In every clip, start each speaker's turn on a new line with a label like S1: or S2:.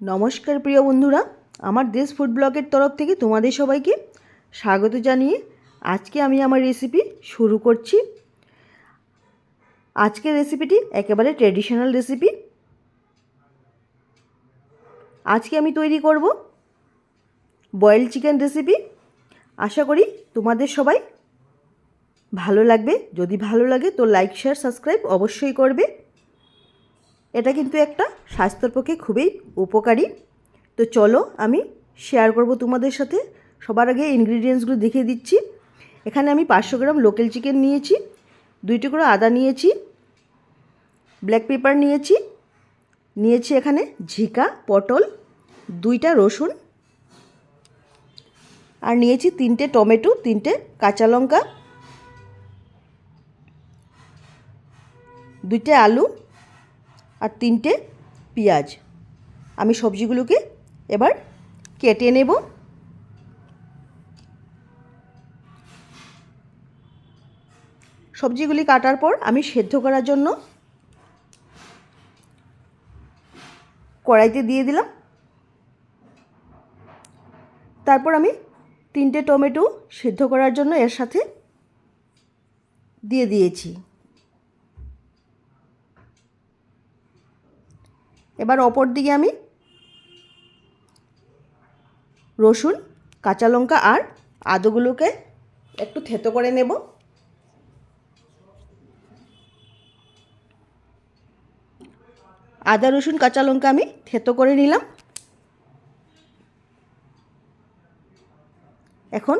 S1: নমস্কার প্রিয় বন্ধুরা, আমার দেশ ফুড ব্লগের তরফ থেকে তোমাদের সবাইকে স্বাগত জানিয়ে আজকে আমি আমার রেসিপি শুরু করছি। আজকের রেসিপিটি একেবারে ট্রেডিশনাল রেসিপি আজকে আমি তৈরি করব বয়েল চিকেন রেসিপি আশা করি তোমাদের সবাই ভালো লাগবে। যদি ভালো লাগে তো লাইক শেয়ার সাবস্ক্রাইব অবশ্যই করবে। এটা কিন্তু একটা স্বাস্থ্যের পক্ষে খুবই উপকারী। তো চলো আমি শেয়ার করব তোমাদের সাথে। সবার আগে ইনগ্রিডিয়েন্টসগুলো দেখিয়ে দিচ্ছি। এখানে আমি পাঁচশো গ্রাম লোকাল চিকেন নিয়েছি, দুই টুকরো আদা নিয়েছি ব্ল্যাক পেপার নিয়েছি নিয়েছি এখানে ঝিকা, পটল, দুইটা রসুন, আর নিয়েছি তিনটে টমেটো, তিনটে কাঁচা লঙ্কা, দুইটে আলু আর তিনটে পেঁয়াজ। আমি সবজিগুলোকে এবার কেটে নেব। সবজিগুলি কাটার পর আমি সেদ্ধ করার জন্য কড়াইতে দিয়ে দিলাম। তারপর আমি তিনটে টমেটো সেদ্ধ করার জন্য এর সাথে দিয়ে দিয়েছি। এবার অপর দিকে আমি রসুন, কাঁচা লঙ্কা আর আদুগুলোকে একটু থেতো করে নেব। আদা, রসুন, কাঁচা লঙ্কা আমি থেতো করে নিলাম। এখন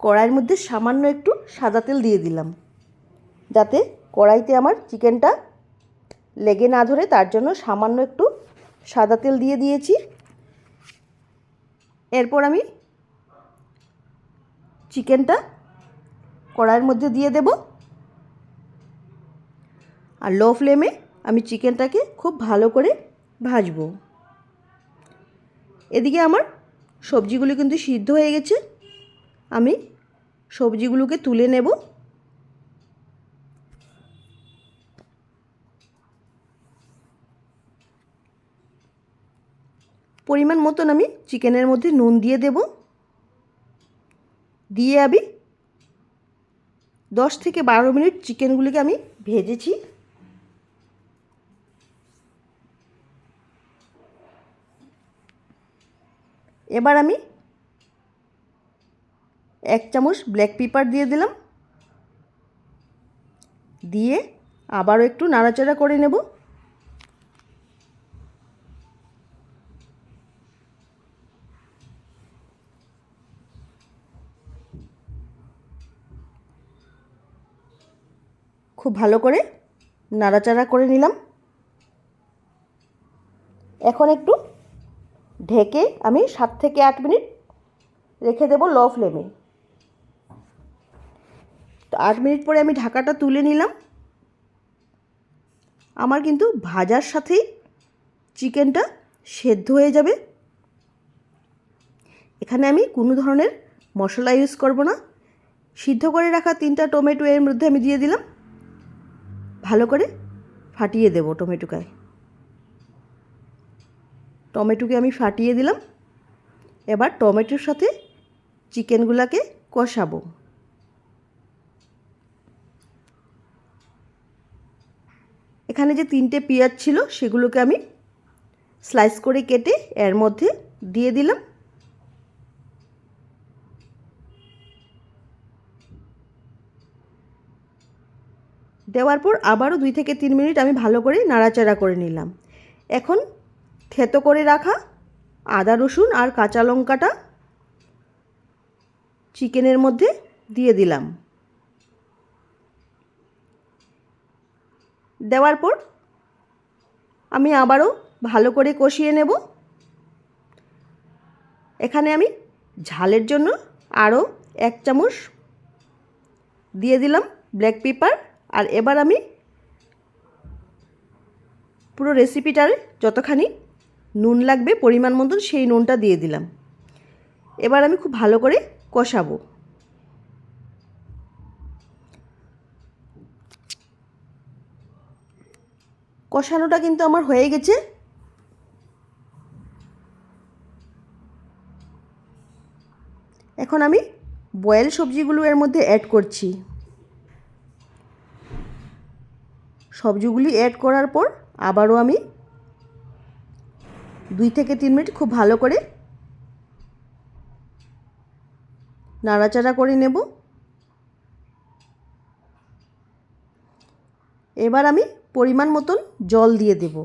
S1: কড়াইয়ের মধ্যে সামান্য একটু সাদা তেল দিয়ে দিলাম, যাতে কড়াইতে আমার চিকেনটা লেগে না ধরে তার জন্য সামান্য একটু সাদা তেল দিয়ে দিয়েছি। এরপর আমি চিকেনটা কড়াইয়ের মধ্যে দিয়ে দেব। আর লো ফ্লেমে আমি চিকেনটাকে খুব ভালো করে ভাজবো। এদিকে আমার সবজিগুলো কিন্তু সিদ্ধ হয়ে গেছে। আমি সবজিগুলোকে তুলে নেব। পরিমাণ মতন আমি চিকেনের মধ্যে নুন দিয়ে দেব। দিয়ে আমি দশ থেকে বারো মিনিট চিকেনগুলিকে আমি ভেজেছি। এবার আমি এক চামচ ব্ল্যাক পেপার দিয়ে দিলাম। দিয়ে আবারও একটু নাড়াচাড়া করে নেব। খুব ভালো করে নাড়াচাড়া করে নিলাম। এখন একটু ঢেকে আমি সাত থেকে আট মিনিট রেখে দেবো লো ফ্লেমে। তো আট মিনিট পরে আমি ঢাকাটা তুলে নিলাম। আমার কিন্তু ভাজার সাথেই চিকেনটা সেদ্ধ হয়ে যাবে। এখানে আমি কোনো ধরনের মশলা ইউজ করব না। সিদ্ধ করে রাখা তিনটা টমেটো এর মধ্যে আমি দিয়ে দিলাম। ভালো করে ফাটিয়ে দেবো টমেটোকে। টমেটোকে আমি ফাটিয়ে দিলাম। এবার টমেটোর সাথে চিকেনগুলাকে কষাবো। এখানে যে তিনটে পেঁয়াজ ছিল সেগুলোকে আমি স্লাইস করে কেটে এর মধ্যে দিয়ে দিলাম। দেওয়ার পর আবারও দুই থেকে তিন মিনিট আমি ভালো করে নাড়াচাড়া করে নিলাম। এখন থেতো করে রাখা আদা, রসুন আর কাঁচা লঙ্কাটা চিকেনের মধ্যে দিয়ে দিলাম। দেওয়ার পর আমি আবারও ভালো করে কষিয়ে নেব। এখানে আমি ঝালের জন্য আরও এক চামচ দিয়ে দিলাম ব্ল্যাক পেপার। আর এবার আমি পুরো রেসিপিটার যতখানি নুন লাগবে, পরিমাণ মতন সেই নুনটা দিয়ে দিলাম। এবার আমি খুব ভালো করে কষাবো। কষানোটা কিন্তু আমার হয়ে গেছে। এখন আমি বয়েল সবজিগুলো এর মধ্যে অ্যাড করছি। সবজিগুলি অ্যাড করার পর আবারও আমি দুই থেকে তিন মিনিট খুব ভালো করে নাড়াচাড়া করে নেব। এবার আমি পরিমাণ মতন জল দিয়ে দেব।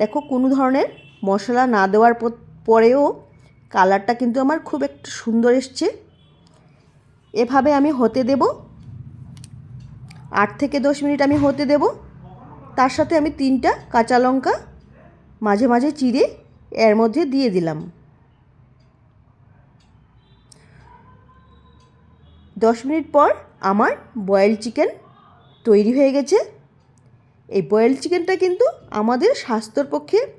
S1: দেখো কোনো ধরনের মশলা না দেওয়ার পরেও কালারটা কিন্তু আমার খুব একটু সুন্দর এসছে। এভাবে আমি হতে দেব। আট থেকে দশ মিনিট আমি হতে দেব। তার সাথে আমি তিনটা কাঁচা লঙ্কা মাঝে মাঝে চিড়ে এর মধ্যে দিয়ে দিলাম। দশ মিনিট পর আমার বয়েল চিকেন তৈরি হয়ে গেছে। এই বয়েল চিকেনটা কিন্তু আমাদের স্বাস্থ্যর পক্ষে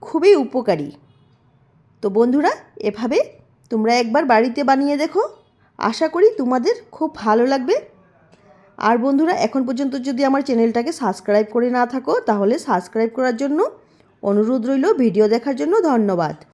S1: খুবই উপকারী। তো বন্ধুরা, এভাবে তোমরা একবার বাড়িতে বানিয়ে দেখো। আশা করি তোমাদের খুব ভালো লাগবে। আর বন্ধুরা, এখন পর্যন্ত যদি আমার চ্যানেলটাকে সাবস্ক্রাইব করে না থাকো, তাহলে সাবস্ক্রাইব করার জন্য অনুরোধ রইল, ভিডিও দেখার জন্য ধন্যবাদ।